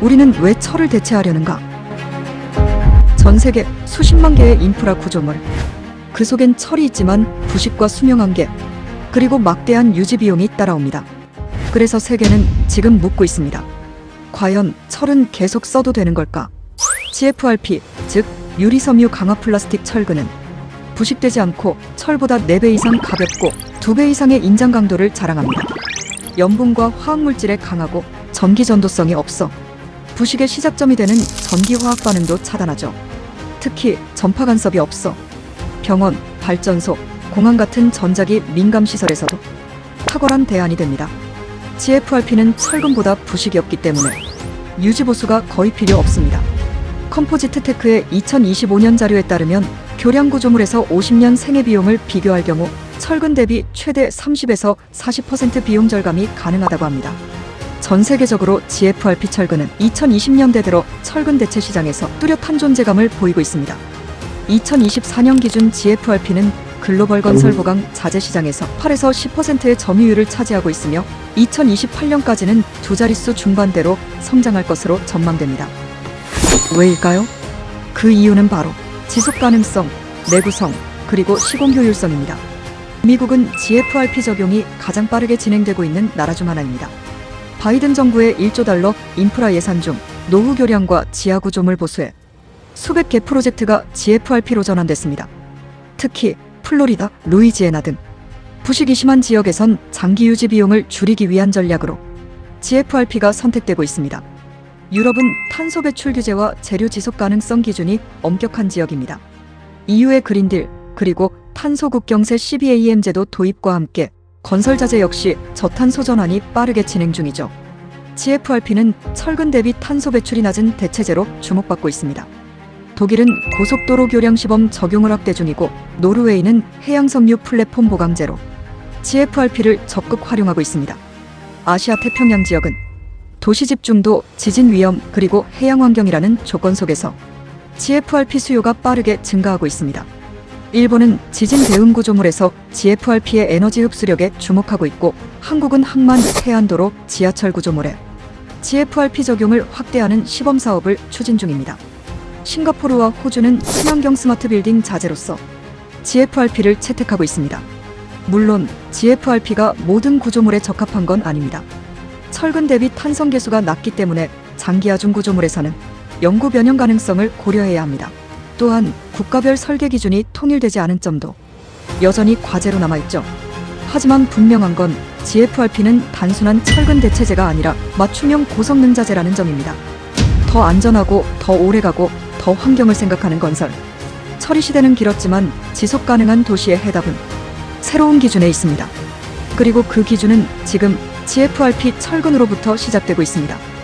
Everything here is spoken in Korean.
우리는 왜 철을 대체하려는가? 전 세계 수십만 개의 인프라 구조물. 그 속엔 철이 있지만 부식과 수명 한계, 그리고 막대한 유지 비용이 따라옵니다. 그래서 세계는 지금 묻고 있습니다. 과연 철은 계속 써도 되는 걸까? GFRP, 즉 유리섬유 강화 플라스틱 철근은 부식되지 않고 철보다 4배 이상 가볍고 2배 이상의 인장 강도를 자랑합니다. 염분과 화학물질에 강하고 전기 전도성이 없어 부식의 시작점이 되는 전기 화학 반응도 차단하죠. 특히 전파 간섭이 없어 병원, 발전소, 공항 같은 전자기 민감 시설에서도 탁월한 대안이 됩니다. GFRP는 철근보다 부식이 없기 때문에 유지 보수가 거의 필요 없습니다. 컴포지트 테크의 2025년 자료에 따르면 교량 구조물에서 50년 생애 비용을 비교할 경우 철근 대비 최대 30에서 40% 비용 절감이 가능하다고 합니다. 전 세계적으로 GFRP 철근은 2020년대 들어 철근 대체 시장에서 뚜렷한 존재감을 보이고 있습니다. 2024년 기준 GFRP는 글로벌 건설 보강 자재 시장에서 8에서 10%의 점유율을 차지하고 있으며 2028년까지는 두 자릿수 중반대로 성장할 것으로 전망됩니다. 왜일까요? 그 이유는 바로 지속 가능성, 내구성, 그리고 시공 효율성입니다. 미국은 GFRP 적용이 가장 빠르게 진행되고 있는 나라 중 하나입니다. 바이든 정부의 1조 달러 인프라 예산 중 노후 교량과 지하 구조물 보수에 수백 개 프로젝트가 GFRP로 전환됐습니다. 특히 플로리다, 루이지애나 등 부식이 심한 지역에선 장기 유지 비용을 줄이기 위한 전략으로 GFRP가 선택되고 있습니다. 유럽은 탄소 배출 규제와 재료 지속 가능성 기준이 엄격한 지역입니다. EU의 그린딜 그리고 탄소 국경세 CBAM 제도 도입과 함께 건설 자재 역시 저탄소 전환이 빠르게 진행 중이죠. GFRP는 철근 대비 탄소 배출이 낮은 대체제로 주목받고 있습니다. 독일은 고속도로 교량 시범 적용을 확대 중이고 노르웨이는 해양 섬유 플랫폼 보강제로 GFRP를 적극 활용하고 있습니다. 아시아 태평양 지역은 도시 집중도, 지진 위험, 그리고 해양 환경이라는 조건 속에서 GFRP 수요가 빠르게 증가하고 있습니다. 일본은 지진 대응 구조물에서 GFRP의 에너지 흡수력에 주목하고 있고 한국은 항만, 해안도로, 지하철 구조물에 GFRP 적용을 확대하는 시범 사업을 추진 중입니다. 싱가포르와 호주는 친환경 스마트 빌딩 자재로서 GFRP를 채택하고 있습니다. 물론 GFRP가 모든 구조물에 적합한 건 아닙니다. 철근 대비 탄성 계수가 낮기 때문에 장기 하중 구조물에서는 영구 변형 가능성을 고려해야 합니다. 또한 국가별 설계 기준이 통일되지 않은 점도 여전히 과제로 남아있죠. 하지만 분명한 건 GFRP는 단순한 철근 대체제가 아니라 맞춤형 고성능 자재라는 점입니다. 더 안전하고 더 오래가고 더 환경을 생각하는 건설. 처리 시대는 길었지만 지속 가능한 도시의 해답은 새로운 기준에 있습니다. 그리고 그 기준은 지금 GFRP 철근으로부터 시작되고 있습니다.